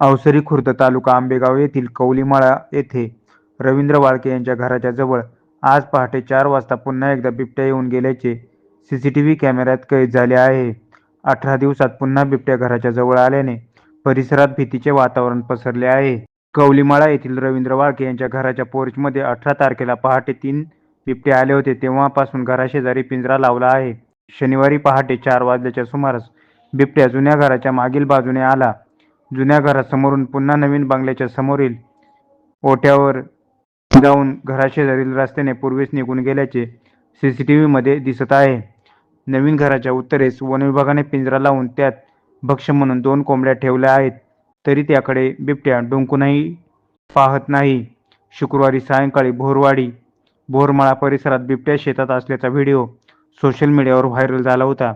अवसरी खुर्द तालुका आंबेगाव येथील कौलीमाळा येथे रवींद्र वाळके यांच्या घराच्या जवळ आज पहाटे चार वाजता पुन्हा एकदा बिबट्या येऊन गेल्याचे सी सी टी व्ही कॅमेऱ्यात कैद झाले आहे. अठरा दिवसात पुन्हा बिबट्या घराच्या जवळ आल्याने परिसरात भीतीचे वातावरण पसरले आहे. कौलीमाळा येथील रवींद्र वाळके यांच्या घराच्या पोर्चमध्ये अठरा तारखेला पहाटे तीन बिबटे आले होते. तेव्हापासून घराशेजारी पिंजरा लावला आहे. शनिवारी पहाटे चार वाजल्याच्या सुमारास बिबट्या जुन्या घराच्या मागील बाजूने आला. जुन्या घरासमोरून पुन्हा नवीन बंगल्याच्या समोरील ओट्यावर जाऊन घराशेजारील रस्त्याने पूर्वेस निघून गेल्याचे सीसीटीव्ही मध्ये दिसत आहे. नवीन घराच्या उत्तरेस वन विभागाने पिंजरा लावून त्यात भक्ष्य म्हणून दोन कोंबड्या ठेवल्या आहेत. तरी त्याकडे बिबट्या डुंकूनही पाहत नाही. शुक्रवारी सायंकाळी भोरवाडी भोरमाळा परिसरात बिबट्या शेतात असल्याचा व्हिडिओ सोशल मीडियावर व्हायरल झाला होता.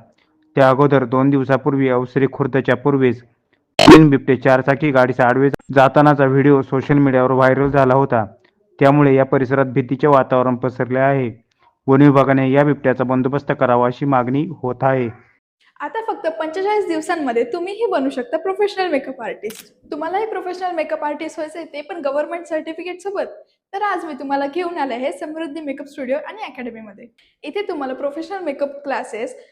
त्या अगोदर दोन दिवसापूर्वी अवसरी खुर्दच्या पूर्वेस तीन बिबटे चारचाकी गाडीचा आडवे जातानाचा व्हिडिओ सोशल मीडियावर व्हायरल झाला होता. त्यामुळे या परिसरात भीतीचे वातावरण पसरले आहे. वन विभागाने या बिबट्याचा बंदोबस्त करावा अशी मागणी होत आहे. आता फक्त पंचेचाळीस दिवसांमध्ये तुम्हीही बनू शकता प्रोफेशनल मेकअप आर्टिस्ट तुम्हालाही प्रोफेशनल मेकअप आर्टिस्ट व्हायचं आहे ते पण गव्हर्नमेंट सर्टिफिकेट सोबत. तर आज मी तुम्हाला घेऊन आले आहे समृद्धी मेकअप स्टुडिओ आणि अकॅडमीमध्ये इथे तुम्हाला professional makeup classes